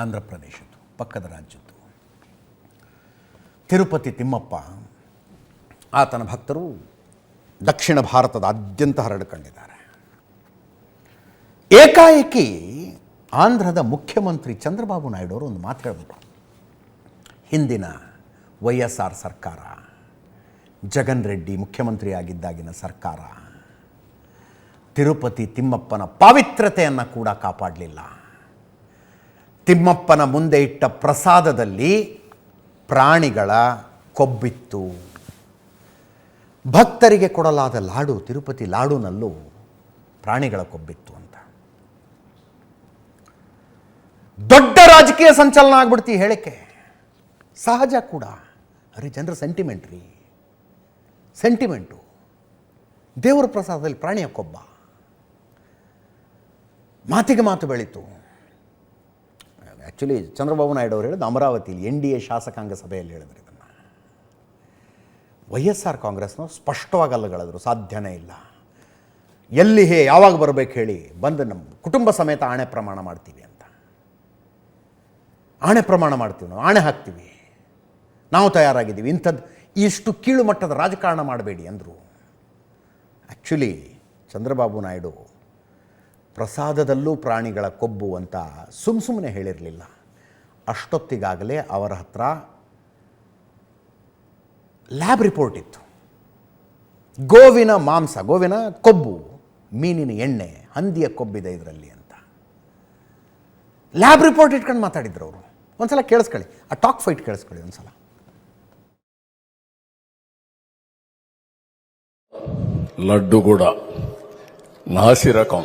ಆಂಧ್ರ ಪ್ರದೇಶದ್ದು ಪಕ್ಕದ ರಾಜ್ಯದ್ದು. ತಿರುಪತಿ ತಿಮ್ಮಪ್ಪ, ಆತನ ಭಕ್ತರು ದಕ್ಷಿಣ ಭಾರತದಾದ್ಯಂತ ಹರಡಿಕೊಂಡಿದ್ದಾರೆ. ಏಕಾಏಕಿ ಆಂಧ್ರದ ಮುಖ್ಯಮಂತ್ರಿ ಚಂದ್ರಬಾಬು ನಾಯ್ಡು ಅವರು ಒಂದು ಮಾತು ಹೇಳ್ಬಿಟ್ರು ಹಿಂದಿನ ವೈ ಎಸ್ ಆರ್ ಸರ್ಕಾರ, ಜಗನ್ ರೆಡ್ಡಿ ಮುಖ್ಯಮಂತ್ರಿ ಆಗಿದ್ದಾಗಿನ ಸರ್ಕಾರ, ತಿರುಪತಿ ತಿಮ್ಮಪ್ಪನ ಪಾವಿತ್ರತೆಯನ್ನು ಕೂಡ ಕಾಪಾಡಲಿಲ್ಲ. ತಿಮ್ಮಪ್ಪನ ಮುಂದೆ ಇಟ್ಟ ಪ್ರಸಾದದಲ್ಲಿ ಪ್ರಾಣಿಗಳ ಕೊಬ್ಬಿತ್ತು. ಭಕ್ತರಿಗೆ ಕೊಡಲಾದ ಲಾಡು, ತಿರುಪತಿ ಲಾಡುನಲ್ಲೂ ಪ್ರಾಣಿಗಳ ಕೊಬ್ಬಿತ್ತು ಅಂತ. ದೊಡ್ಡ ರಾಜಕೀಯ ಸಂಚಲನ ಆಗ್ಬಿಡ್ತಿ ಹೇಳಿಕೆ. ಸಹಜ ಕೂಡ. ಅರೆ ಜನರ ಸೆಂಟಿಮೆಂಟ್ ರೀ. ಸೆಂಟಿಮೆಂಟು ದೇವರ ಪ್ರಸಾದದಲ್ಲಿ ಪ್ರಾಣಿಯ ಕೊಬ್ಬ. ಮಾತಿಗೆ ಮಾತು ಬೆಳೀತು. ಆ್ಯಕ್ಚುಲಿ ಚಂದ್ರಬಾಬು ನಾಯ್ಡು ಅವರು ಹೇಳಿದ್ದು ಅಮರಾವತಿಲಿ, ಎನ್ ಡಿ ಎ ಶಾಸಕಾಂಗ ಸಭೆಯಲ್ಲಿ ಹೇಳಿದ್ರು ಇದನ್ನು. ವೈ ಎಸ್ ಆರ್ ಕಾಂಗ್ರೆಸ್ನವ್ರು ಸ್ಪಷ್ಟವಾಗಿ ಅಲ್ಲಗಳಿದ್ರು ಸಾಧ್ಯನೇ ಇಲ್ಲ. ಎಲ್ಲಿ ಹೇ, ಯಾವಾಗ ಬರಬೇಕು ಹೇಳಿ, ಬಂದು ನಮ್ಮ ಕುಟುಂಬ ಸಮೇತ ಆಣೆ ಪ್ರಮಾಣ ಮಾಡ್ತೀವಿ ಅಂತ. ಆಣೆ ಪ್ರಮಾಣ ಮಾಡ್ತೀವಿ ನಾವು, ಆಣೆ ಹಾಕ್ತೀವಿ. ನಾವು ತಯಾರಾಗಿದ್ದೀವಿ. ಇಂಥದ್ದು ಇಷ್ಟು ಕೀಳು ಮಟ್ಟದ ರಾಜಕಾರಣ ಮಾಡಬೇಡಿ ಅಂದರು. ಆ್ಯಕ್ಚುಲಿ ಚಂದ್ರಬಾಬು ನಾಯ್ಡು ಪ್ರಸಾದದಲ್ಲೂ ಪ್ರಾಣಿಗಳ ಕೊಬ್ಬು ಅಂತ ಸುಮ್ಮ ಸುಮ್ಮನೆ ಹೇಳಿರಲಿಲ್ಲ. ಅಷ್ಟೊತ್ತಿಗಾಗಲೇ ಅವರ ಹತ್ರ ಲ್ಯಾಬ್ ರಿಪೋರ್ಟ್ ಇತ್ತು. ಗೋವಿನ ಮಾಂಸ, ಗೋವಿನ ಕೊಬ್ಬು, ಮೀನಿನ ಎಣ್ಣೆ, ಹಂದಿಯ ಕೊಬ್ಬಿದೆ ಇದರಲ್ಲಿ ಅಂತ. ಲ್ಯಾಬ್ ರಿಪೋರ್ಟ್ ಇಟ್ಕೊಂಡು ಮಾತಾಡಿದ್ರು ಅವರು. ಒಂದ್ಸಲ ಕೇಳಿಸ್ಕೊಳ್ಳಿ. ಆ ಟಾಕ್ ಫೈಟ್ ಕೇಳಿಸ್ಕೊಳ್ಳಿ ಒಂದ್ಸಲ. ಲಡ್ಡು ಕೂಡ. ನಾಸಿರಕಂ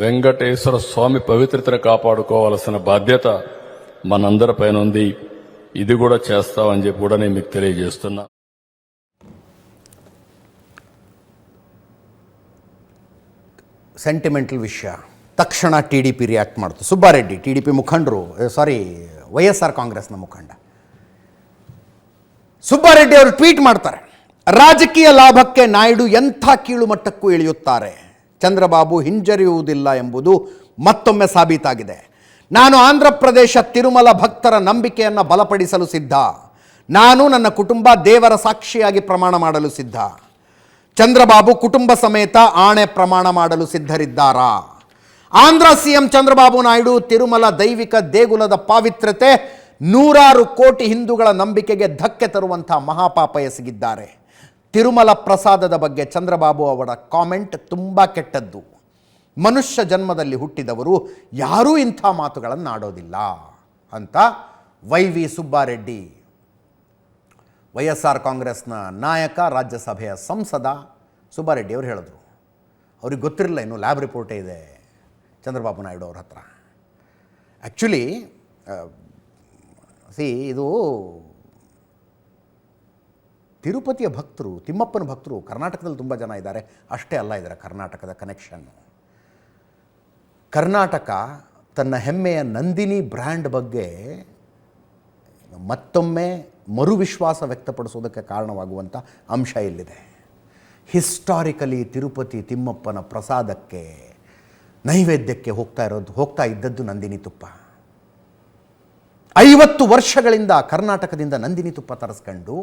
వెంకటేశ్వర స్వామి పవిత్రతను కాపాడుకోవాల్సిన బాధ్యత మనందరిపైన ఉంది ఇది కూడా చేస్తామని చెప్పి కూడా నేను మీకు తెలియజేస్తున్నా ಸೆಂಟಿಮೆಂಟಲ್ ವಿಷಯ ತಕ್ಷಣ ಟಿ ಡಿ ಪಿ ರಿಯಾಕ್ಟ್ ಮಾಡ್ತು ಸುಬ್ಬಾರೆಡ್ಡಿ ಟಿ ಡಿ ಪಿ ಮುಖಂಡರು ಸಾರಿ ವೈ ಎಸ್ ಆರ್ ಕಾಂಗ್ರೆಸ್ನ ಮುಖಂಡ ಸುಬ್ಬಾರೆಡ್ಡಿ ಅವರು ಟ್ವೀಟ್ ಮಾಡ್ತಾರೆ ರಾಜಕೀಯ ಲಾಭಕ್ಕೆ ನಾಯ್ಡು ಎಂಥ ಕೀಳು ಮಟ್ಟಕ್ಕೂ ಇಳಿಯುತ್ತಾರೆ ಚಂದ್ರಬಾಬು ಹಿಂಜರಿಯುವುದಿಲ್ಲ ಎಂಬುದು ಮತ್ತೊಮ್ಮೆ ಸಾಬೀತಾಗಿದೆ. ನಾನು ಆಂಧ್ರ ಪ್ರದೇಶ ತಿರುಮಲ ಭಕ್ತರ ನಂಬಿಕೆಯನ್ನು ಬಲಪಡಿಸಲು ಸಿದ್ಧ. ನಾನು ನನ್ನ ಕುಟುಂಬ ದೇವರ ಸಾಕ್ಷಿಯಾಗಿ ಪ್ರಮಾಣ ಮಾಡಲು ಸಿದ್ಧ. ಚಂದ್ರಬಾಬು ಕುಟುಂಬ ಸಮೇತ ಆಣೆ ಪ್ರಮಾಣ ಮಾಡಲು ಸಿದ್ಧರಿದ್ದಾರಾ? ಆಂಧ್ರ ಸಿಎಂ ಚಂದ್ರಬಾಬು ನಾಯ್ಡು ತಿರುಮಲ ದೈವಿಕ ದೇಗುಲದ ಪಾವಿತ್ರತೆ ನೂರಾರು ಕೋಟಿ ಹಿಂದೂಗಳ ನಂಬಿಕೆಗೆ ಧಕ್ಕೆ ತರುವಂಥ ಮಹಾಪಾಪ ಎಸಗಿದ್ದಾರೆ. ತಿರುಮಲ ಪ್ರಸಾದದ ಬಗ್ಗೆ ಚಂದ್ರಬಾಬು ಅವರ ಕಾಮೆಂಟ್ ತುಂಬ ಕೆಟ್ಟದ್ದು. ಮನುಷ್ಯ ಜನ್ಮದಲ್ಲಿ ಹುಟ್ಟಿದವರು ಯಾರೂ ಇಂಥ ಮಾತುಗಳನ್ನು ಆಡೋದಿಲ್ಲ ಅಂತ ವೈ ವಿ ಸುಬ್ಬಾರೆಡ್ಡಿ, ವೈ ಕಾಂಗ್ರೆಸ್ನ ನಾಯಕ, ರಾಜ್ಯಸಭೆಯ ಸಂಸದ ಸುಬ್ಬಾರೆಡ್ಡಿ ಅವರು ಹೇಳಿದ್ರು. ಅವ್ರಿಗೆ ಗೊತ್ತಿರಲಿಲ್ಲ ಇನ್ನು ಲ್ಯಾಬ್ ರಿಪೋರ್ಟೇ ಇದೆ ಚಂದ್ರಬಾಬು ನಾಯ್ಡು ಅವ್ರ ಹತ್ರ. ಆ್ಯಕ್ಚುಲಿ ಸಿ ಇದು ತಿರುಪತಿಯ ಭಕ್ತರು, ತಿಮ್ಮಪ್ಪನ ಭಕ್ತರು ಕರ್ನಾಟಕದಲ್ಲಿ ತುಂಬ ಜನ ಇದ್ದಾರೆ. ಅಷ್ಟೇ ಅಲ್ಲ ಇದ್ದಾರೆ ಕರ್ನಾಟಕದ ಕನೆಕ್ಷನ್ನು ಕರ್ನಾಟಕ ತನ್ನ ಹೆಮ್ಮೆಯ ನಂದಿನಿ ಬ್ರ್ಯಾಂಡ್ ಬಗ್ಗೆ ಮತ್ತೊಮ್ಮೆ ಮರುವಿಶ್ವಾಸ ವ್ಯಕ್ತಪಡಿಸೋದಕ್ಕೆ ಕಾರಣವಾಗುವಂಥ ಅಂಶ ಇಲ್ಲಿದೆ. ಹಿಸ್ಟಾರಿಕಲಿ ತಿರುಪತಿ ತಿಮ್ಮಪ್ಪನ ಪ್ರಸಾದಕ್ಕೆ, ನೈವೇದ್ಯಕ್ಕೆ ಹೋಗ್ತಾ ಇರೋದು, ಹೋಗ್ತಾ ಇದ್ದದ್ದು ನಂದಿನಿ ತುಪ್ಪ. ಐವತ್ತು ವರ್ಷಗಳಿಂದ ಕರ್ನಾಟಕದಿಂದ ನಂದಿನಿ ತುಪ್ಪ ತರಿಸ್ಕೊಂಡು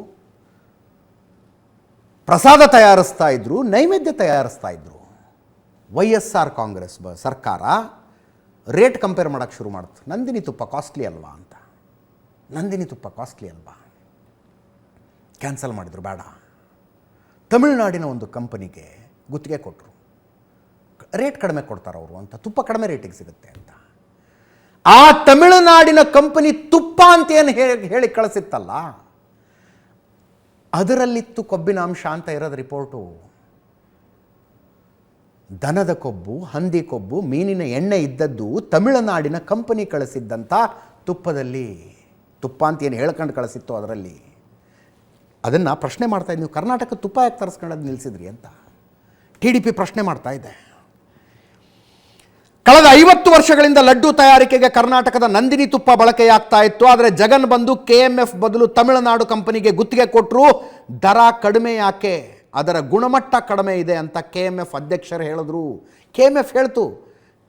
ಪ್ರಸಾದ ತಯಾರಿಸ್ತಾ ಇದ್ರು, ನೈವೇದ್ಯ ತಯಾರಿಸ್ತಾ ಇದ್ರು. ವೈ ಎಸ್ ಆರ್ ಕಾಂಗ್ರೆಸ್ ಬ ಸರ್ಕಾರ ರೇಟ್ ಕಂಪೇರ್ ಮಾಡೋಕ್ಕೆ ಶುರು ಮಾಡ್ತು. ನಂದಿನಿ ತುಪ್ಪ ಕಾಸ್ಟ್ಲಿ ಅಲ್ವಾ ಅಂತ. ನಂದಿನಿ ತುಪ್ಪ ಕಾಸ್ಟ್ಲಿ ಅಲ್ವಾ? ಕ್ಯಾನ್ಸಲ್ ಮಾಡಿದ್ರು, ಬೇಡ. ತಮಿಳುನಾಡಿನ ಒಂದು ಕಂಪನಿಗೆ ಗುತ್ತಿಗೆ ಕೊಟ್ಟರು ರೇಟ್ ಕಡಿಮೆ ಕೊಡ್ತಾರೆ ಅವರು ಅಂತ, ತುಪ್ಪ ಕಡಿಮೆ ರೇಟಿಗೆ ಸಿಗುತ್ತೆ ಅಂತ. ಆ ತಮಿಳುನಾಡಿನ ಕಂಪನಿ ತುಪ್ಪ ಅಂತ ಏನು ಹೇಳಿ ಕಳಿಸಿತ್ತಲ್ಲ? ಅದರಲ್ಲಿತ್ತು ಕೊಬ್ಬಿನ ಅಂಶ ಅಂತ ಇರೋದು ರಿಪೋರ್ಟು. ದನದ ಕೊಬ್ಬು, ಹಂದಿ ಕೊಬ್ಬು, ಮೀನಿನ ಎಣ್ಣೆ ಇದ್ದದ್ದು ತಮಿಳುನಾಡಿನ ಕಂಪನಿ ಕಳಿಸಿದ್ದಂಥ ತುಪ್ಪದಲ್ಲಿ. ತುಪ್ಪ ಅಂತ ಏನು ಹೇಳ್ಕೊಂಡು ಕಳಿಸಿತ್ತು ಅದರಲ್ಲಿ. ಅದನ್ನು ಪ್ರಶ್ನೆ ಮಾಡ್ತಾ ನೀವು ಕರ್ನಾಟಕ ತುಪ್ಪ ಯಾಕೆ ತರಿಸ್ಕೊಳ್ಳೋದು ನಿಲ್ಲಿಸಿದ್ರಿ ಅಂತ. ಟಿ ಡಿ ಪಿ ಪ್ರಶ್ನೆ ಮಾಡ್ತಾ ಇದೆ. ಕಳೆದ ಐವತ್ತು ವರ್ಷಗಳಿಂದ ಲಡ್ಡು ತಯಾರಿಕೆಗೆ ಕರ್ನಾಟಕದ ನಂದಿನಿ ತುಪ್ಪ ಬಳಕೆಯಾಗ್ತಾ ಇತ್ತು. ಆದರೆ ಜಗನ್ ಬಂದು ಕೆ ಎಂ ಎಫ್ ಬದಲು ತಮಿಳುನಾಡು ಕಂಪನಿಗೆ ಗುತ್ತಿಗೆ ಕೊಟ್ಟರು ದರ ಕಡಿಮೆ ಯಾಕೆ? ಅದರ ಗುಣಮಟ್ಟ ಕಡಿಮೆ ಇದೆ ಅಂತ ಕೆ ಎಂ ಎಫ್ ಅಧ್ಯಕ್ಷರು ಹೇಳಿದ್ರು. ಕೆ ಎಂ ಎಫ್ ಹೇಳ್ತು,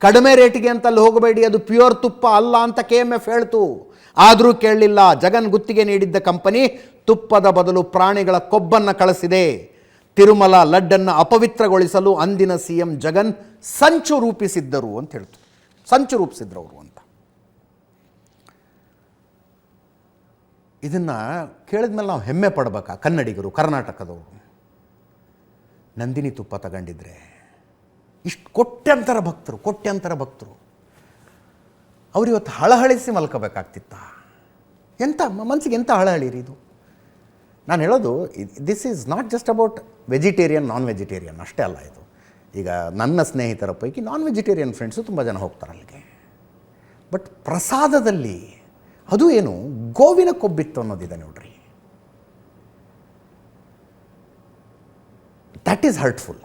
ಕಡಿಮೆ ರೇಟಿಗೆ ಅಂತ ಅಲ್ಲಿ ಹೋಗಬೇಡಿ, ಅದು ಪ್ಯೂರ್ ತುಪ್ಪ ಅಲ್ಲ ಅಂತ ಕೆ ಎಂ ಎಫ್ ಹೇಳ್ತು. ಆದರೂ ಕೇಳಲಿಲ್ಲ, ಜಗನ್ ಗುತ್ತಿಗೆ ನೀಡಿದ್ದ ಕಂಪನಿ ತುಪ್ಪದ ಬದಲು ಪ್ರಾಣಿಗಳ ಕೊಬ್ಬನ್ನು ಕಳಿಸಿದೆ. ತಿರುಮಲ ಲಡ್ಡನ್ನು ಅಪವಿತ್ರಗೊಳಿಸಲು ಅಂದಿನ ಸಿ ಎಂ ಜಗನ್ ಸಂಚು ರೂಪಿಸಿದ್ದರು ಅಂತ ಹೇಳ್ತು ಸಂಚು ರೂಪಿಸಿದ್ರು ಅವರು ಅಂತ. ಇದನ್ನು ಕೇಳಿದ್ಮೇಲೆ ನಾವು ಹೆಮ್ಮೆ ಪಡ್ಬೇಕಾ? ಕನ್ನಡಿಗರು, ಕರ್ನಾಟಕದವರು. ನಂದಿನಿ ತುಪ್ಪ ತಗೊಂಡಿದ್ರೆ ಇಷ್ಟು ಕೊಟ್ಟ್ಯಂತರ ಭಕ್ತರು ಕೊಟ್ಟ್ಯಂತರ ಭಕ್ತರು. ಅವ್ರು ಇವತ್ತು ಹಳಹಳಿಸಿ ಮಲ್ಕೋಬೇಕಾಗ್ತಿತ್ತ. ಎಂಥ ಮನಸ್ಸಿಗೆ ಎಂಥ ಹಳಹಳಿರಿ ಇದು? ನಾನು ಹೇಳೋದು this is not just about vegetarian non vegetarian ಅಷ್ಟೇ ಅಲ್ಲ ಇದು. ಈಗ ನನ್ನ ಸ್ನೇಹಿತರ ಪೈಕಿ ನಾನ್ ವೆಜಿಟೇರಿಯನ್ ಫ್ರೆಂಡ್ಸು ತುಂಬ ಜನ ಹೋಗ್ತಾರೆ ಅಲ್ಲಿಗೆ. ಬಟ್ ಪ್ರಸಾದದಲ್ಲಿ ಅದು ಏನು? ಗೋವಿನ ಕೊಬ್ಬಿತ್ತು ಅನ್ನೋದಿದೆ ನೋಡ್ರಿ. That is hurtful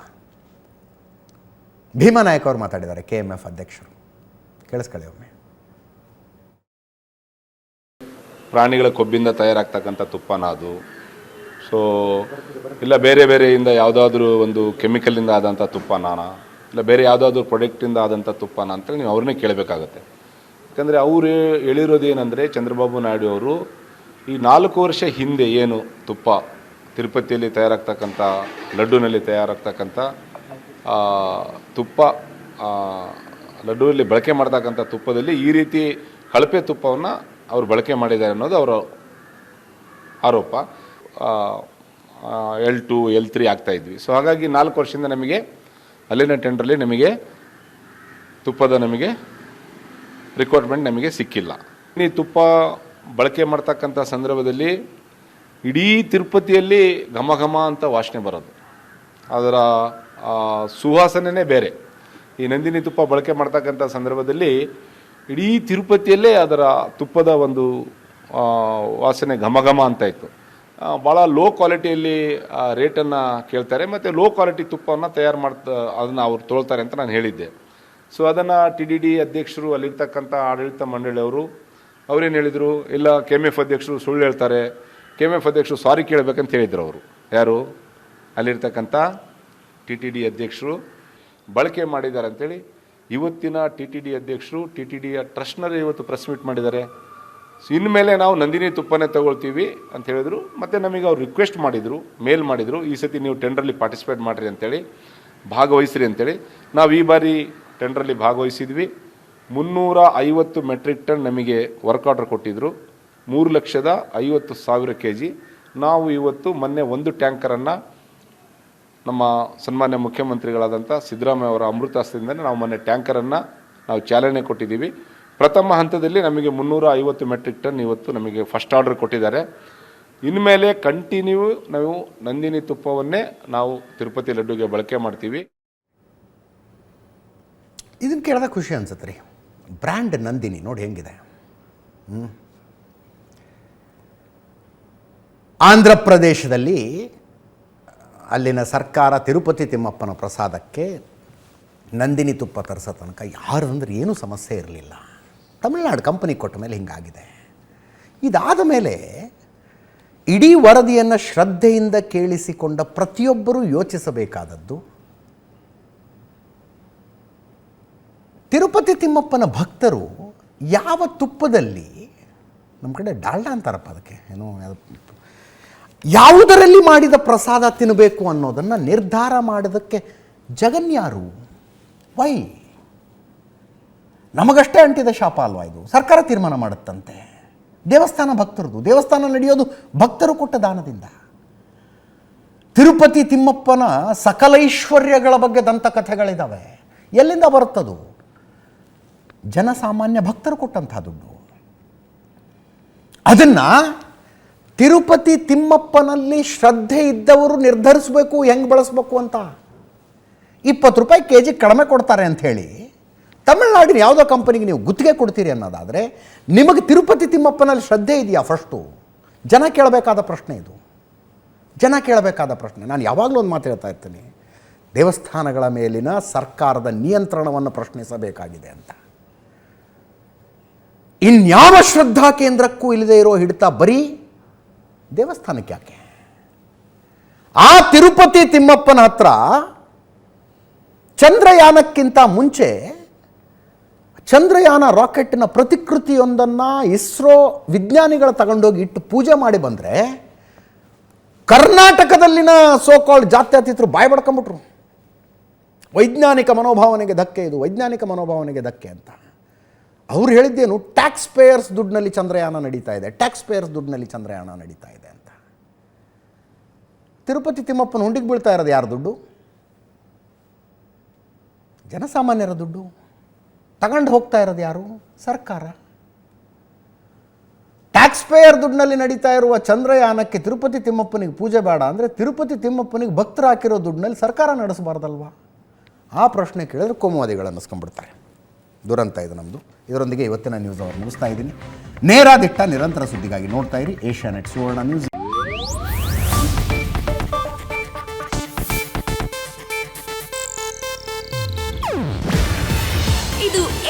Bheema Naik ಅವ್ರು ಮಾತಾಡಿದ್ದಾರೆ, ಕೆ ಎಂ ಎಫ್ ಅಧ್ಯಕ್ಷರು. ಕೇಳಿಸ್ಕೊಳ್ಳಿ ಒಮ್ಮೆ. ಪ್ರಾಣಿಗಳ ಕೊಬ್ಬಿಂದ ತಯಾರಾಗ್ತಕ್ಕಂಥ ತುಪ್ಪನ ಅದು ಸೊ ಇಲ್ಲ ಬೇರೆ ಬೇರೆಯಿಂದ ಯಾವುದಾದ್ರೂ ಒಂದು ಕೆಮಿಕಲಿಂದ ಆದಂಥ ತುಪ್ಪನಾನ ಇಲ್ಲ ಬೇರೆ ಯಾವುದಾದ್ರೂ ಪ್ರೊಡಕ್ಟಿಂದ ಆದಂಥ ತುಪ್ಪನ ಅಂತೇಳಿ ನೀವು ಅವ್ರನ್ನೇ ಕೇಳಬೇಕಾಗತ್ತೆ. ಯಾಕಂದರೆ ಅವರು ಹೇಳಿರೋದು ಏನಂದರೆ ಚಂದ್ರಬಾಬು ನಾಯ್ಡು ಅವರು ಈ ನಾಲ್ಕು ವರ್ಷ ಹಿಂದೆ ಏನು ತುಪ್ಪ ತಿರುಪತಿಯಲ್ಲಿ ತಯಾರಾಗ್ತಕ್ಕಂಥ, ಲಡ್ಡುನಲ್ಲಿ ತಯಾರಾಗ್ತಕ್ಕಂಥ ತುಪ್ಪ ಲಡ್ಡುವಲ್ಲಿ ಬಳಕೆ ಮಾಡ್ತಕ್ಕಂಥ ತುಪ್ಪದಲ್ಲಿ ಈ ರೀತಿ ಕಳಪೆ ತುಪ್ಪವನ್ನು ಅವರು ಬಳಕೆ ಮಾಡಿದ್ದಾರೆ ಅನ್ನೋದು ಅವರ ಆರೋಪ. ಎಲ್ ಟು ಎಲ್ ತ್ರೀ ಆಗ್ತಾ ಇದ್ವಿ. ಸೊ ಹಾಗಾಗಿ ನಾಲ್ಕು ವರ್ಷದಿಂದ ನಮಗೆ, ಅಲ್ಲಿನ ಟೆಂಡ್ರಲ್ಲಿ ನಮಗೆ ತುಪ್ಪದ ನಮಗೆ ರಿಕ್ವೈರ್ಮೆಂಟ್ ನಮಗೆ ಸಿಕ್ಕಿಲ್ಲ. ಈ ತುಪ್ಪ ಬಳಕೆ ಮಾಡ್ತಕ್ಕಂಥ ಸಂದರ್ಭದಲ್ಲಿ ಇಡೀ ತಿರುಪತಿಯಲ್ಲಿ ಘಮ ಘಮ ಅಂತ ವಾಸನೆ ಬರೋದು. ಅದರ ಸುವಾಸನೆ ಬೇರೆ. ಈ ನಂದಿನಿ ತುಪ್ಪ ಬಳಕೆ ಮಾಡ್ತಕ್ಕಂಥ ಸಂದರ್ಭದಲ್ಲಿ ಇಡೀ ತಿರುಪತಿಯಲ್ಲೇ ಅದರ ತುಪ್ಪದ ಒಂದು ವಾಸನೆ ಘಮ ಘಮ ಅಂತ ಇತ್ತು. ಭಾಳ ಲೋ ಕ್ವಾಲಿಟಿಯಲ್ಲಿ ರೇಟನ್ನು ಕೇಳ್ತಾರೆ, ಮತ್ತು ಲೋ ಕ್ವಾಲಿಟಿ ತುಪ್ಪವನ್ನು ತಯಾರು ಮಾಡ್ತಾ, ಅದನ್ನು ಅವ್ರು ತೊಳ್ತಾರೆ ಅಂತ ನಾನು ಹೇಳಿದ್ದೆ. ಸೊ ಅದನ್ನು ಟಿ ಡಿ ಡಿ ಅಧ್ಯಕ್ಷರು, ಅಲ್ಲಿರ್ತಕ್ಕಂಥ ಆಡಳಿತ ಮಂಡಳಿಯವರು ಅವರೇನು ಹೇಳಿದರು? ಇಲ್ಲ ಕೆ ಎಂ ಎಫ್ ಅಧ್ಯಕ್ಷರು ಸುಳ್ಳು ಹೇಳ್ತಾರೆ. ಕೆ ಎಂ ಎಫ್ ಅಧ್ಯಕ್ಷರು ಸಾರಿ ಕೇಳಬೇಕಂತ ಹೇಳಿದರು ಅವರು. ಯಾರು? ಅಲ್ಲಿರ್ತಕ್ಕಂಥ ಟಿ ಟಿ ಡಿ ಅಧ್ಯಕ್ಷರು ಬಳಕೆ ಮಾಡಿದ್ದಾರೆ ಅಂತೇಳಿ, ಇವತ್ತಿನ ಟಿ ಟಿ ಡಿ ಅಧ್ಯಕ್ಷರು ಟಿ ಟಿ ಡಿಯ ಟ್ರಸ್ಟ್ನರೇ ಇವತ್ತು ಪ್ರೆಸ್ ಮೀಟ್ ಮಾಡಿದ್ದಾರೆ. ಇನ್ಮೇಲೆ ನಾವು ನಂದಿನಿ ತುಪ್ಪನೇ ತಗೊಳ್ತೀವಿ ಅಂತ ಹೇಳಿದ್ರು. ಮತ್ತು ನಮಗೆ ಅವ್ರು ರಿಕ್ವೆಸ್ಟ್ ಮಾಡಿದರು ಮೇಲ್ ಮಾಡಿದರು, ಈ ಸತಿ ನೀವು ಟೆಂಡ್ರಲ್ಲಿ ಪಾರ್ಟಿಸಿಪೇಟ್ ಮಾಡಿರಿ ಅಂತೇಳಿ, ಭಾಗವಹಿಸ್ರಿ ಅಂತೇಳಿ. ನಾವು ಈ ಬಾರಿ ಟೆಂಡ್ರಲ್ಲಿ ಭಾಗವಹಿಸಿದ್ವಿ. ಮುನ್ನೂರ ಐವತ್ತು ಮೆಟ್ರಿಕ್ ಟನ್ ನಮಗೆ ವರ್ಕ್ ಆರ್ಡರ್ ಕೊಟ್ಟಿದ್ದರು ಮೂರು ಲಕ್ಷದ ಐವತ್ತು ಸಾವಿರ ಕೆ ಜಿ ನಾವು ಇವತ್ತು ಮೊನ್ನೆ ಒಂದು ಟ್ಯಾಂಕರನ್ನು ನಮ್ಮ ಸನ್ಮಾನ್ಯ ಮುಖ್ಯಮಂತ್ರಿಗಳಾದಂಥ ಸಿದ್ದರಾಮಯ್ಯ ಅವರ ಅಮೃತಾಸ್ತ್ರದಿಂದಲೇ ನಾವು ಮೊನ್ನೆ ಟ್ಯಾಂಕರನ್ನು ನಾವು ಚಾಲನೆ ಕೊಟ್ಟಿದ್ದೀವಿ. ಪ್ರಥಮ ಹಂತದಲ್ಲಿ ನಮಗೆ ಮುನ್ನೂರ ಐವತ್ತು ಮೆಟ್ರಿಕ್ ಟನ್ ಇವತ್ತು ನಮಗೆ ಫಸ್ಟ್ ಆರ್ಡರ್ ಕೊಟ್ಟಿದ್ದಾರೆ. ಇನ್ಮೇಲೆ ಕಂಟಿನ್ಯೂ ನಾವು ನಂದಿನಿ ತುಪ್ಪವನ್ನೇ ನಾವು ತಿರುಪತಿ ಲಡ್ಡುಗೆ ಬಳಕೆ ಮಾಡ್ತೀವಿ. ಇದನ್ನು ಕೇಳಿದಾಗ ಖುಷಿ ಅನ್ಸುತ್ತೆ ರೀ. ಬ್ರ್ಯಾಂಡ್ ನಂದಿನಿ ನೋಡಿ ಹೆಂಗಿದೆ. ಆಂಧ್ರ ಪ್ರದೇಶದಲ್ಲಿ ಅಲ್ಲಿನ ಸರ್ಕಾರ ತಿರುಪತಿ ತಿಮ್ಮಪ್ಪನ ಪ್ರಸಾದಕ್ಕೆ ನಂದಿನಿ ತುಪ್ಪ ತರಿಸೋ ತನಕ ಯಾರು ಅಂದ್ರೆ ಏನೂ ಸಮಸ್ಯೆ ಇರಲಿಲ್ಲ. ತಮಿಳ್ನಾಡು ಕಂಪನಿ ಕೊಟ್ಟ ಮೇಲೆ ಹಿಂಗಾಗಿದೆ. ಇದಾದ ಮೇಲೆ ಇಡೀ ವರದಿಯನ್ನು ಶ್ರದ್ಧೆಯಿಂದ ಕೇಳಿಸಿಕೊಂಡ ಪ್ರತಿಯೊಬ್ಬರೂ ಯೋಚಿಸಬೇಕಾದದ್ದು, ತಿರುಪತಿ ತಿಮ್ಮಪ್ಪನ ಭಕ್ತರು ಯಾವ ತುಪ್ಪದಲ್ಲಿ ನಮ್ಮ ಕಡೆ ಡಾಲ್ಡ ಅಂತಾರಪ್ಪ ಅದಕ್ಕೆ, ಏನೋ ಯಾವುದರಲ್ಲಿ ಮಾಡಿದ ಪ್ರಸಾದ ತಿನ್ನಬೇಕು ಅನ್ನೋದನ್ನು ನಿರ್ಧಾರ ಮಾಡೋದಕ್ಕೆ ಜಗನ್ಯಾರು, ವೈ ನಮಗಷ್ಟೇ ಅಂಟಿದ ಶಾಪ ಅಲ್ವಾ ಇದು? ಸರ್ಕಾರ ತೀರ್ಮಾನ ಮಾಡುತ್ತಂತೆ. ದೇವಸ್ಥಾನ ಭಕ್ತರದು. ದೇವಸ್ಥಾನ ನಡೆಯೋದು ಭಕ್ತರು ಕೊಟ್ಟ ದಾನದಿಂದ. ತಿರುಪತಿ ತಿಮ್ಮಪ್ಪನ ಸಕಲೈಶ್ವರ್ಯಗಳ ಬಗ್ಗೆ ದಂತಕಥೆಗಳಿದ್ದಾವೆ ಎಲ್ಲಿಂದ ಬರುತ್ತದು? ಜನಸಾಮಾನ್ಯ ಭಕ್ತರು ಕೊಟ್ಟಂತಹ ದುಡ್ಡು. ಅದನ್ನ ತಿರುಪತಿ ತಿಮ್ಮಪ್ಪನಲ್ಲಿ ಶ್ರದ್ಧೆ ಇದ್ದವರು ನಿರ್ಧರಿಸಬೇಕು, ಹೆಂಗೆ ಬಳಸಬೇಕು ಅಂತ? ಇಪ್ಪತ್ತು ರೂಪಾಯಿ ಕೆ ಜಿ ಕಡಿಮೆ ಕೊಡ್ತಾರೆ ಅಂತ ಹೇಳಿ ತಮಿಳ್ನಾಡಿನ ಯಾವುದೋ ಕಂಪನಿಗೆ ನೀವು ಗುತ್ತಿಗೆ ಕೊಡ್ತೀರಿ ಅನ್ನೋದಾದರೆ ನಿಮಗೆ ತಿರುಪತಿ ತಿಮ್ಮಪ್ಪನಲ್ಲಿ ಶ್ರದ್ಧೆ ಇದೆಯಾ ಫಸ್ಟು? ಜನ ಕೇಳಬೇಕಾದ ಪ್ರಶ್ನೆ ಇದು. ಜನ ಕೇಳಬೇಕಾದ ಪ್ರಶ್ನೆ. ನಾನು ಯಾವಾಗಲೂ ಒಂದು ಮಾತು ಹೇಳ್ತಾ ಇರ್ತೀನಿ. ದೇವಸ್ಥಾನಗಳ ಮೇಲಿನ ಸರ್ಕಾರದ ನಿಯಂತ್ರಣವನ್ನು ಪ್ರಶ್ನಿಸಬೇಕಾಗಿದೆ ಅಂತ. ಇನ್ಯಾವ ಶ್ರದ್ಧಾ ಕೇಂದ್ರಕ್ಕೂ ಇಲ್ಲದೆ ಇರೋ ಹಿಡಿತ ಬರೀ ದೇವಸ್ಥಾನಕ್ಕೆ ಯಾಕೆ? ಆ ತಿರುಪತಿ ತಿಮ್ಮಪ್ಪನ ಹತ್ರ ಚಂದ್ರಯಾನಕ್ಕಿಂತ ಮುಂಚೆ ಚಂದ್ರಯಾನ ರಾಕೆಟ್ನ ಪ್ರತಿಕೃತಿಯೊಂದನ್ನು ಇಸ್ರೋ ವಿಜ್ಞಾನಿಗಳು ತಗೊಂಡೋಗಿ ಇಟ್ಟು ಪೂಜೆ ಮಾಡಿ ಬಂದರೆ ಕರ್ನಾಟಕದಲ್ಲಿನ ಸೋಕಾಲ್ಡ್ ಜಾತ್ಯತೀತರು ಬಾಯಿ ಬಡ್ಕೊಂಬಿಟ್ರು. ವೈಜ್ಞಾನಿಕ ಮನೋಭಾವನೆಗೆ ಧಕ್ಕೆ ಇದು, ವೈಜ್ಞಾನಿಕ ಮನೋಭಾವನೆಗೆ ಧಕ್ಕೆ ಅಂತ. ಅವ್ರು ಹೇಳಿದ್ದೇನು ಟ್ಯಾಕ್ಸ್ ಪೇಯರ್ಸ್ ದುಡ್ಡಿನಲ್ಲಿ ಚಂದ್ರಯಾನ ನಡೀತಾ ಇದೆ ಟ್ಯಾಕ್ಸ್ ಪೇಯರ್ಸ್ ದುಡ್ಡಿನಲ್ಲಿ ಚಂದ್ರಯಾನ ನಡೀತಾ ಇದೆ ಅಂತ. ತಿರುಪತಿ ತಿಮ್ಮಪ್ಪನ ಹುಂಡಿಗೆ ಬೀಳ್ತಾ ಇರೋದು ಯಾರು ದುಡ್ಡು? ಜನಸಾಮಾನ್ಯರ ದುಡ್ಡು. ತಗೊಂಡು ಹೋಗ್ತಾ ಇರೋದು ಯಾರು? ಸರ್ಕಾರ. ಟ್ಯಾಕ್ಸ್ ಪೇಯರ್ ದುಡ್ಡಿನಲ್ಲಿ ನಡೀತಾ ಇರುವ ಚಂದ್ರಯಾನಕ್ಕೆ ತಿರುಪತಿ ತಿಮ್ಮಪ್ಪನಿಗೆ ಪೂಜೆ ಬೇಡ ಅಂದರೆ ತಿರುಪತಿ ತಿಮ್ಮಪ್ಪನಿಗೆ ಭಕ್ತರು ಹಾಕಿರೋ ದುಡ್ಡಿನಲ್ಲಿ ಸರ್ಕಾರ ನಡೆಸಬಾರ್ದಲ್ವಾ? ಆ ಪ್ರಶ್ನೆ ಕೇಳಿದ್ರೆ ಕೋಮುವಾದಿಗಳು ಅನ್ನಿಸ್ಕೊಂಡ್ಬಿಡ್ತಾರೆ. ದುರಂತ ಇದು ನಮ್ಮದು ಇದರೊಂದಿಗೆ ಇವತ್ತಿನ ನ್ಯೂಸ್ ಅವರು ಮುಗಿಸ್ತಾ ಇದ್ದೀನಿ. ನೇರ ದಿಟ್ಟ ನಿರಂತರ ಸುದ್ದಿಗಾಗಿ ನೋಡ್ತಾ ಇರಿ Asianet Suvarna news